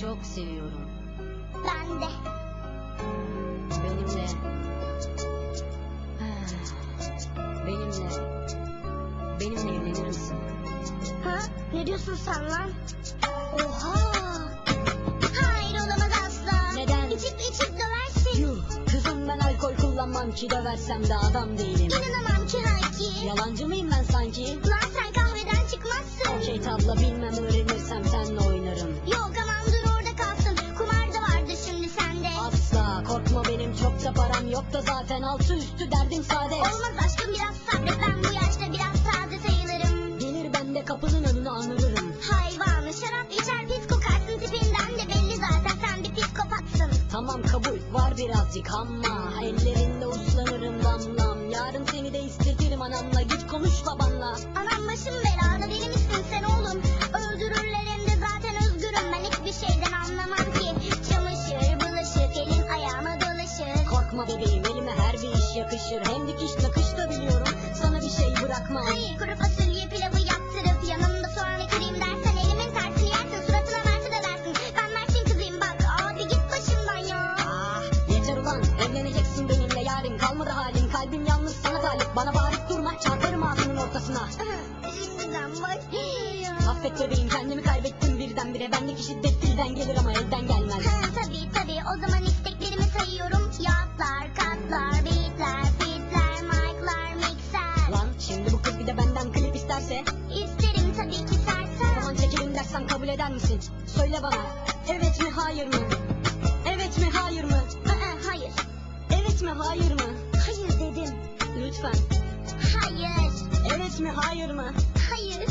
çok seviyorum. Ben de. Benimle. Benimle. Benimle evlenir misin? Ha? Ne diyorsun sen lan? Oha! Hayır olamaz asla. Neden? İçip içip döversin. Yuh, kızım ben alkol kullanmam ki döversem de adam değilim. İnanamam ki Haki. Yalancı mıyım ben sanki? Lan sen kahveden çıkmazsın. Okey tabla bilmem öğrenirsem da zaten altı üstü derdim sade. Olmaz aşkım biraz sabret. Ben bu yaşta biraz sade sayılırım. Gelir ben de kapının önünü anırırım. Hayvanı şarap içer pis kokarsın tipinden de belli zaten sen bir psikopatsın. Tamam kabul var birazcık ama ellerinde uslanırım damlam. Yarın seni de istetirim anamla git konuş babanla. Elime her bir iş yakışır. Hem dikiş nakış da biliyorum sana bir şey bırakmam. Ay kuru fasulye pilavı yaptırıp yanımda soğan ekleyeyim dersen elimin tersini yersin suratına mersi de dersin. Ben Mert'in kızıyım bak abi git başımdan ya. Ah yeter ulan evleneceksin benimle yarim kalmadı halim. Kalbim yalnız sana talip bana bağırıp durma çarparım ağzının ortasına. Şimdiden başlıyor. Affet bebeğim kendimi kaybettim birdenbire. Bendeki şiddet dilden gelir ama elden gelmez. Dersen kabul eder misin? Söyle bana. Evet mi hayır mı? Evet mi hayır mı? Aa, hayır. Evet mi hayır mı? Hayır dedim. Lütfen. Hayır. Evet mi hayır mı? Hayır.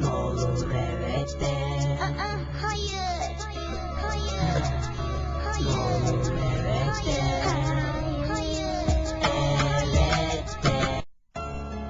Ne olur evet de. Aa, hayır. Hayır. Ne olur evet de.